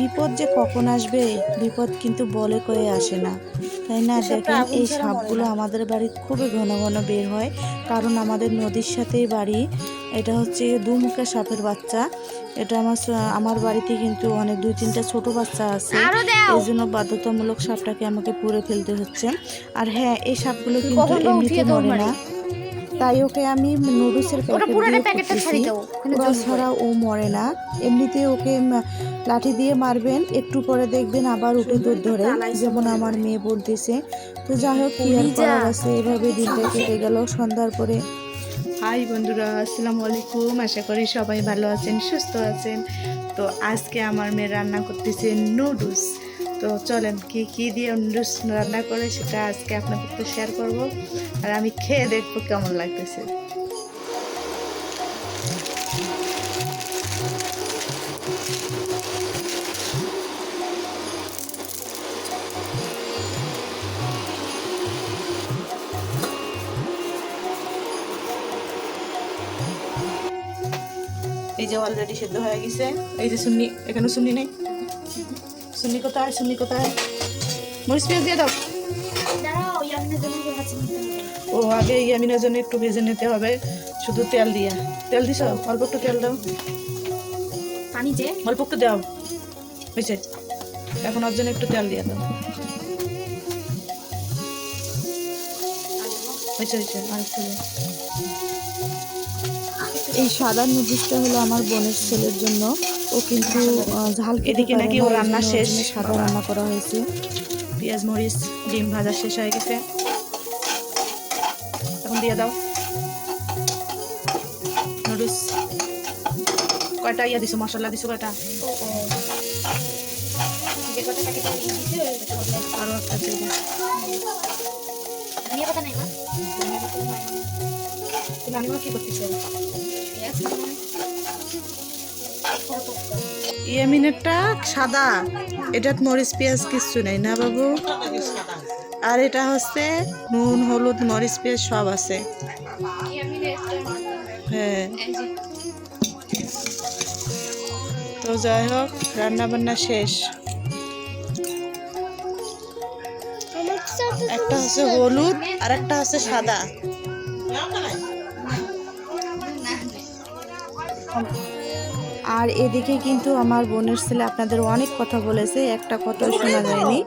বিপদ যে কখন আসবে বিপদ কিন্তু বলে কয়ে আসে না। তাই না? দেখেন এই সাপগুলো আমাদের বাড়ি খুবই ঘন ঘন বের হয়। কারণ আমাদের নদীর সাথেই বাড়ি এটা হচ্ছে দুমুখা সাপের বাচ্চা। এটা আমার আমার বাড়িতে কিন্তু অনেক দুই তিনটা ছোট বাচ্চা আছে। এই জন্য বাধ্যতামূলক সাপটাকে আমাকে পুড়ে ফেলতে হচ্ছে। আর হ্যাঁ এই সাপগুলো কিন্তু এমনিতে মরে না। তাই ওকে আমি নুডলসের প্যাকেট ছাড়া ও মরে না। এমনিতে ওকে লাঠি দিয়ে মারবেন একটু পরে দেখবেন আবার উঠে দুধ ধরে। যেমন আমার মেয়ে বলতেছে তো যাই হোক কি আর। করার আছে? এভাবে দিনটা কেটে গেল সন্ধ্যার পরে। হাই বন্ধুরা আসসালামু আলাইকুম। আশা করি সবাই ভালো আছেন সুস্থ আছেন। তো আজকে আমার মেয়ে রান্না করতেছে নুডলস তো চলেন কি কি দিয়ে নুডলস রান্না করে সেটা আজকে আপনাদের তো শেয়ার করব। আর আমি খেয়ে দেখব কেমন লাগতেছে। এই যে অলরেডি সেদ্ধ হয়ে গেছে। এই যে সুন্নি এখানে সুন্নি নেই? সুন্নি কোথায় সুন্নি কোথায় মরিচ পেঁয়াজ দিয়ে দাও। ও আগে ইয়ামিনের জন্য একটু ভেজে নিতে হবে। শুধু তেল দিয়া। তেল দিছ? অল্প একটু তেল দাও। পানি যে? অল্প একটু দাও। বুঝছে এখন ওর জন্য একটু তেল দিয়ে দাও। হয়েছে হয়েছে। আর একটু। এই সাদা নুডলসটা হলো আমার বোনের ছেলের জন্য। ও কিন্তু ঝাল এদিকে নাকি ও রান্না শেষ। সাদা রান্না করা হয়েছে। পেঁয়াজ মরিচ ডিম ভাজা শেষ হয়ে গেছে। এখন দিয়ে দাও। নুডলস। কয়টা ইয়া দিছো? মশলা দিছো কয়টা? হবে একটা। ধনিয়া পাতা নাই তুমি আনিমা কি করতেছো? ইয়ামিনেরটা সাদা। এটা মরিচ, পেঁয়াজ কিচ্ছু নেই না বাবু? আর এটা হচ্ছে নুন, হলুদ, মরিচ, পেঁয়াজ সব আছে। হ্যাঁ। তো যাই হোক রান্না বান্না শেষ। একটা হচ্ছে হলুদ আর একটা হচ্ছে সাদা। আর এদিকে কিন্তু আমার বোনের ছেলে আপনাদের অনেক কথা বলেছে, একটা কথাও শোনা যায়নি।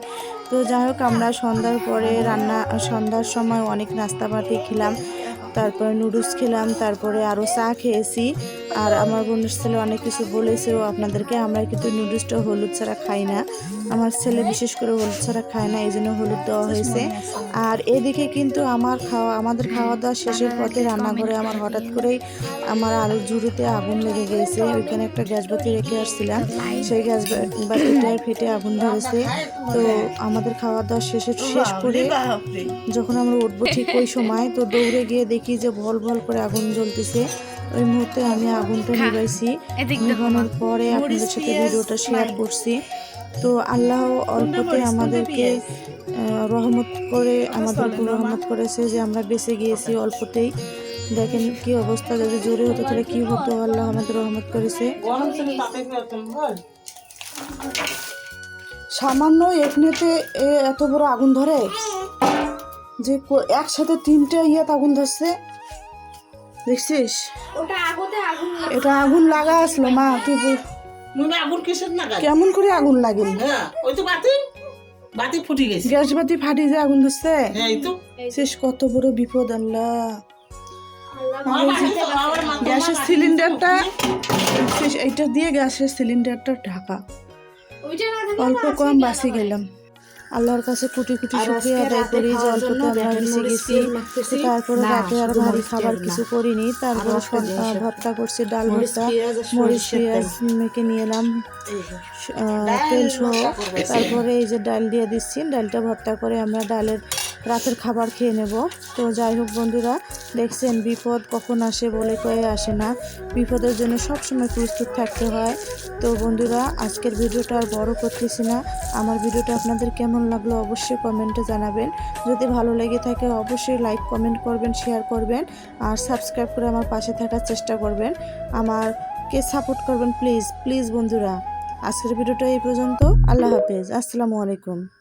তো যাই হোক, আমরা সন্ধ্যার পরে রান্না, সন্ধ্যার সময় অনেক নাস্তাপাতি খেলাম, তারপরে নুডলস খেলাম, তারপরে আরও চা খেয়েছি। আর আমার বোনের ছেলে অনেক কিছু বলেছেও আপনাদেরকে, আমরা কিন্তু নুডলসটা হলুদ ছাড়া খাই না। আমার ছেলে বিশেষ করে হলুদ ছাড়া খায় না, এই জন্য হলুদ দেওয়া হয়েছে। আর এদিকে কিন্তু আমার খাওয়া, আমাদের খাওয়া দাওয়া শেষের পথে রান্নাঘরে আমার হঠাৎ করেই আমার আলুর ঝুড়িতে আগুন লেগে গিয়েছে। ওইখানে একটা গ্যাস বাতি রেখে আসছিলাম। সেই গ্যাস বাতিটায় ফেটে আগুন ধরেছে। তো আমাদের খাওয়া দাওয়া শেষে, শেষ করে যখন আমরা উঠবো ঠিক ওই সময়, তো দৌড়ে গিয়ে দেখি যে ভল ভল করে আগুন জ্বলতেছে। ওই মুহূর্তে আমি আগুনটা নিভাইছি। এদিক নিভানোর পরে আপনাদের সাথে ভিডিওটা শেয়ার করছি। তো আল্লাহ অল্পতে আমাদেরকে রহমত করে আমাদের উপর রহমত করেছে যে আমরা বেঁচে গিয়েছি অল্পতেই। দেখেন কি অবস্থা যদি জোরে হতো তাহলে কি হতো? আল্লাহ আমাদের রহমত করেছে। সামান্য এখানেতে এ এত বড় আগুন ধরে যে একসাথে তিনটে ইয়ে আগুন ধরছে। দেখছিস? ওটা আগতে আগুন এটা আগুন লাগা আসলো মা তুই আগুন কিসের নাগাল কেমন করে আগুন লাগিল হ্যাঁ ওই তো বাতি বাতি ফুটে গেছে। গ্যাস বাতি ফাটি যে আগুন ধরছে? হ্যাঁ এই তো। শেষ কত বড় বিপদ আল্লাহ। গ্যাসের সিলিন্ডারটা শেষ এইটা দিয়ে গ্যাসের সিলিন্ডারটা ঢাকা। অল্প কম বাঁচি গেলাম। আল্লাহর কাছে কুটি কুটি শুক্রিয়া আদায় করি যে অল্পতে আমরা বেঁচে গেছি। তারপরে রাতে আর ভারী খাবার কিছু করিনি। তারপর ভর্তা করছি ডাল ভর্তা। মরিচ পেঁয়াজ মেখে নিয়ে এলাম। তেল সহ। তারপরে এই যে ডাল দিয়ে দিচ্ছি ডালটা ভর্তা করে আমরা ডালের রাতের খাবার খেয়ে নেব। তো যাই হোক বন্ধুরা, দেখছেন বিপদ কখন আসে বলে কয়ে আসে না। বিপদের জন্য সবসময় প্রস্তুত থাকতে হয়। তো বন্ধুরা, আজকের ভিডিওটা আর বড় করতেছি না। আমার ভিডিওটা আপনাদের কেমন লাগল অবশ্যই কমেন্টে জানাবেন। যদি ভালো লেগে থাকে অবশ্যই লাইক, কমেন্ট করবেন, শেয়ার করবেন আর সাবস্ক্রাইব করে আমার পাশে থাকার চেষ্টা করবেন। আমারকে সাপোর্ট করবেন প্লিজ প্লিজ বন্ধুরা। আজকের ভিডিওটা এই পর্যন্ত। আল্লাহ হাফেজ। আসসালামু আলাইকুম।